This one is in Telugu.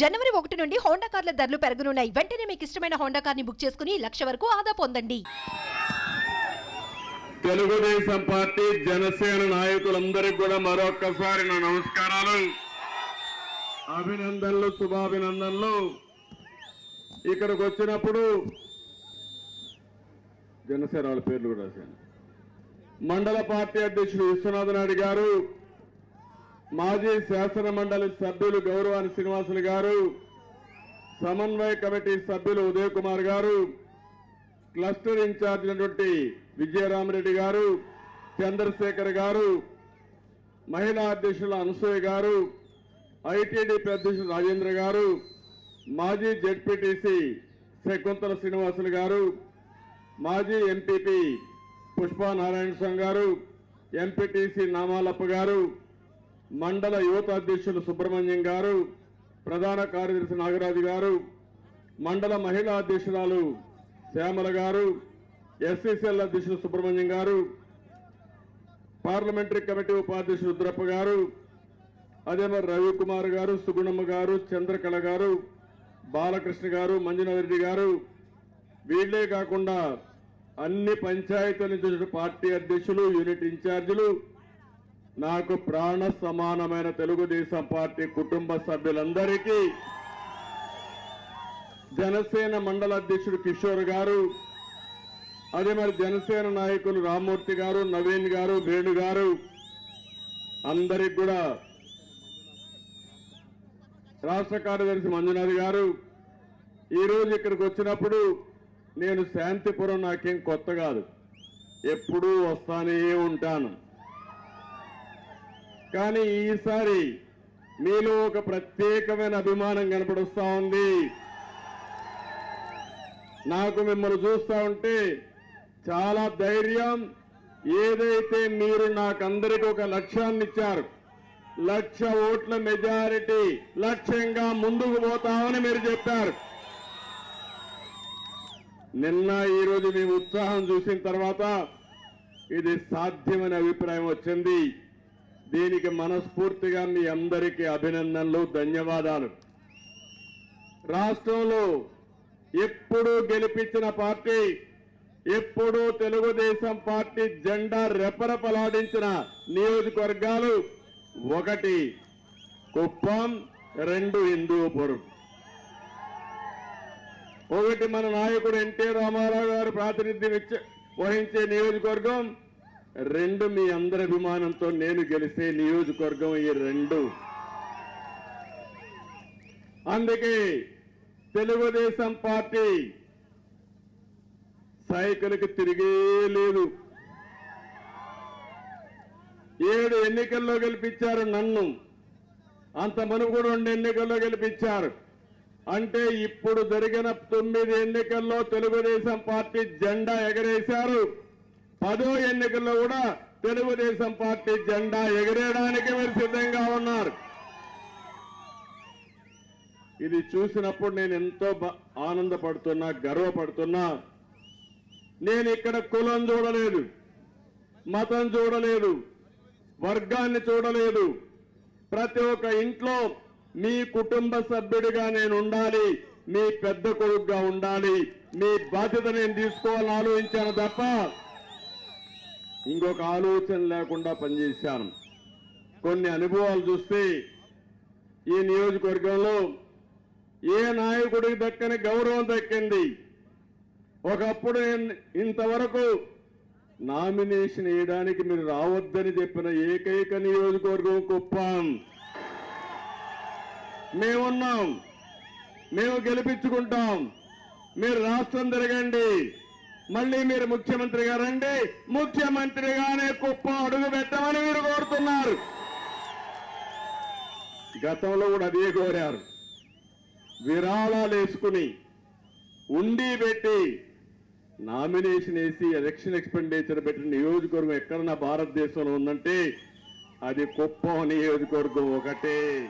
జనవరి ఒకటి నుండి హోండా కార్ల ధరలు పెరగనున్నాయి. వెంటనే మీకు ఇష్టమైన హోండా కార్ని బుక్ చేసుకుని లక్ష వరకు ఆదా పొందండి. తెలుగుదేశం పార్టీ జనసేన నాయకులందరికీ కూడా మరొక్కసారి నా నమస్కారాలు. అభినందనలు శుభాభినందనలు. ఇక్కడికి వచ్చినప్పుడు జనసేన వాళ్ళ పేర్లు కూడా రాశాను. మండల పార్టీ అధ్యక్షుడు విశ్వనాథ్ నాయుడు గారు మాజీ శాసన మండలి సభ్యులు గౌరవాని శ్రీనివాసులు గారు సమన్వయ కమిటీ సభ్యులు ఉదయ్ కుమార్ గారు క్లస్టర్ ఇన్ఛార్జ్ అయినటువంటి విజయరామరెడ్డి గారు చంద్రశేఖర్ గారు మహిళా అధ్యక్షులు అనసూయ గారు ఐటీడీపీ అధ్యక్షులు రాజేంద్ర గారు మాజీ జెడ్పీటీసీ శకుంతల శ్రీనివాసులు గారు మాజీ ఎంపీపీ పుష్పానారాయణ స్వామి గారు ఎంపీటీసీ నామాలప్ప గారు మండల యువత అధ్యక్షులు సుబ్రహ్మణ్యం గారు ప్రధాన కార్యదర్శి నాగరాజు గారు మండల మహిళా అధ్యక్షురాలు శ్యామల గారు ఎస్సీసీఎల్ అధ్యక్షులు సుబ్రహ్మణ్యం గారు పార్లమెంటరీ కమిటీ ఉపాధ్యక్షులు రుద్రప్ప గారు అదే మరి రవికుమార్ గారు సుగుణమ్మ గారు చంద్రకళ గారు బాలకృష్ణ గారు మంజునాథరెడ్డి గారు. వీళ్ళే కాకుండా అన్ని పంచాయతీల నుంచి పార్టీ అధ్యక్షులు యూనిట్ ఇన్ఛార్జీలు నాకు ప్రాణ సమానమైన తెలుగుదేశం పార్టీ కుటుంబ సభ్యులందరికీ జనసేన మండల అధ్యక్షుడు కిషోర్ గారు అదే మరి జనసేన నాయకులు రామ్మూర్తి గారు నవీన్ గారు వేణు గారు అందరికి కూడా రాష్ట్ర కార్యదర్శి మంజునాథ్ గారు ఈరోజు ఇక్కడికి వచ్చినప్పుడు నేను శాంతిపురం నాకేం కొత్త కాదు. ఎప్పుడూ వస్తానే ఉంటాను. కానీ ఈసారి మీలో ఒక ప్రత్యేకమైన అభిమానం కనపడుస్తూ ఉంది. నాకు మిమ్మల్ని చూస్తా ఉంటే చాలా ధైర్యం ఏదైతే మీరు నాకందరికి ఒక లక్ష్యాన్ని ఇచ్చారు లక్ష ఓట్ల మెజారిటీ లక్ష్యంగా ముందుకు పోతామని మీరు చెప్పారు. నిన్న ఈరోజు మీ ఉత్సాహం చూసిన తర్వాత ఇది సాధ్యమనే అభిప్రాయం వచ్చింది. దీనికి మనస్ఫూర్తిగా మీ అందరికీ అభినందనలు ధన్యవాదాలు. రాష్ట్రంలో ఎప్పుడూ గెలిపించిన పార్టీ ఎప్పుడూ తెలుగుదేశం పార్టీ జెండా రెపరెపలాడించిన నియోజకవర్గాలు ఒకటి కుప్పం రెండు హిందూపురం. ఒకటి మన నాయకుడు ఎన్టీ రామారావు గారు ప్రాతినిధ్యం ఇచ్చే వహించే నియోజకవర్గం రెండు మీ అందరి అభిమానంతో నేను గెలిసే నియోజకవర్గం ఈ రెండు. అందుకే తెలుగుదేశం పార్టీ సైకిల్కి తిరిగే లేదు. ఏడు ఎన్నికల్లో గెలిపించారు నన్ను. అంత మనకు కూడా రెండు ఎన్నికల్లో గెలిపించారు. అంటే ఇప్పుడు జరిగిన తొమ్మిది ఎన్నికల్లో తెలుగుదేశం పార్టీ జెండా ఎగరేశారు. పదో ఎన్నికల్లో కూడా తెలుగుదేశం పార్టీ జెండా ఎగరేయడానికి మీరు సిద్ధంగా ఉన్నారు. ఇది చూసినప్పుడు నేను ఎంతో ఆనందపడుతున్నా గర్వపడుతున్నా. నేను ఇక్కడ కులం చూడలేదు మతం చూడలేదు వర్గాన్ని చూడలేదు. ప్రతి ఒక్క ఇంట్లో మీ కుటుంబ సభ్యుడిగా నేను ఉండాలి మీ పెద్ద కొడుకుగా ఉండాలి మీ బాధ్యత నేను తీసుకోవాలని ఆలోచించాను తప్ప ఇంకొక ఆలోచన లేకుండా పనిచేశాను. కొన్ని అనుభవాలు చూస్తే ఈ నియోజకవర్గంలో ఏ నాయకుడికి దక్కని గౌరవం దక్కింది? ఒకప్పుడు ఇంతవరకు నామినేషన్ వేయడానికి మీరు రావద్దని చెప్పిన ఏకైక నియోజకవర్గం కుప్పం. మేమున్నాం. మేము గెలిపించుకుంటాం. మీరు రాష్ట్రం తిరగండి. మళ్ళీ మీరు ముఖ్యమంత్రిగా రండి. ముఖ్యమంత్రిగానే కుప్ప అడుగు పెట్టమని మీరు కోరుతున్నారు. గతంలో కూడా అదే కోరారు. విరాళాలు వేసుకుని ఉండి పెట్టి నామినేషన్ వేసి ఎలక్షన్ ఎక్స్పెండిచర్ పెట్టిన నియోజకవర్గం ఎక్కడన్నా భారతదేశంలో ఉందంటే అది కుప్పం నియోజకవర్గం ఒకటే.